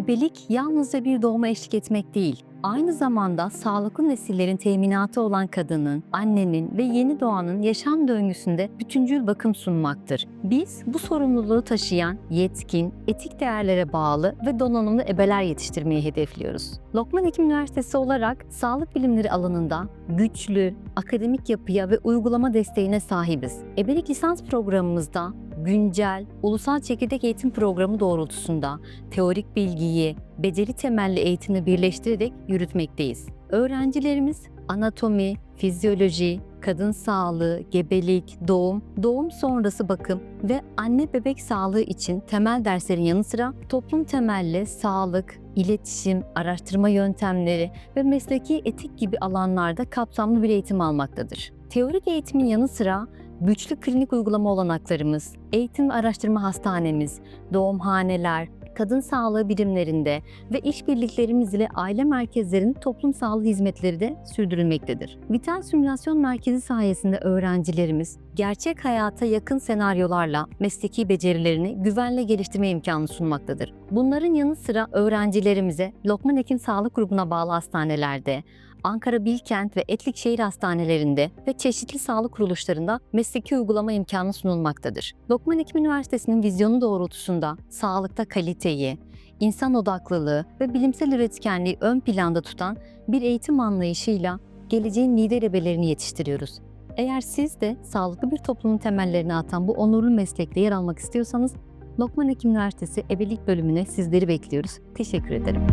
Ebelik yalnızca bir doğuma eşlik etmek değil, aynı zamanda sağlıklı nesillerin teminatı olan kadının, annenin ve yeni doğanın yaşam döngüsünde bütüncül bakım sunmaktır. Biz bu sorumluluğu taşıyan, yetkin, etik değerlere bağlı ve donanımlı ebeler yetiştirmeyi hedefliyoruz. Lokman Hekim Üniversitesi olarak sağlık bilimleri alanında güçlü, akademik yapıya ve uygulama desteğine sahibiz. Ebelik lisans programımızda güncel, ulusal çekirdek eğitim programı doğrultusunda teorik bilgiyi, beceri temelli eğitimi birleştirerek yürütmekteyiz. Öğrencilerimiz anatomi, fizyoloji, kadın sağlığı, gebelik, doğum, doğum sonrası bakım ve anne bebek sağlığı için temel derslerin yanı sıra toplum temelli sağlık, iletişim, araştırma yöntemleri ve mesleki etik gibi alanlarda kapsamlı bir eğitim almaktadır. Teorik eğitimin yanı sıra güçlü klinik uygulama olanaklarımız, eğitim ve araştırma hastanemiz, doğumhaneler, kadın sağlığı birimlerinde ve işbirliklerimiz ile aile merkezlerinin toplum sağlığı hizmetleri de sürdürülmektedir. Vital Simülasyon Merkezi sayesinde öğrencilerimiz gerçek hayata yakın senaryolarla mesleki becerilerini güvenle geliştirme imkanı sunmaktadır. Bunların yanı sıra öğrencilerimize Lokman Hekim Sağlık Grubu'na bağlı hastanelerde, Ankara Bilkent ve Etlik Şehir Hastanelerinde ve çeşitli sağlık kuruluşlarında mesleki uygulama imkanı sunulmaktadır. Lokman Hekim Üniversitesi'nin vizyonu doğrultusunda sağlıkta kaliteyi, insan odaklılığı ve bilimsel üretkenliği ön planda tutan bir eğitim anlayışıyla geleceğin lider ebelerini yetiştiriyoruz. Eğer siz de sağlıklı bir toplumun temellerini atan bu onurlu meslekte yer almak istiyorsanız Lokman Hekim Üniversitesi Ebelik bölümüne sizleri bekliyoruz. Teşekkür ederim.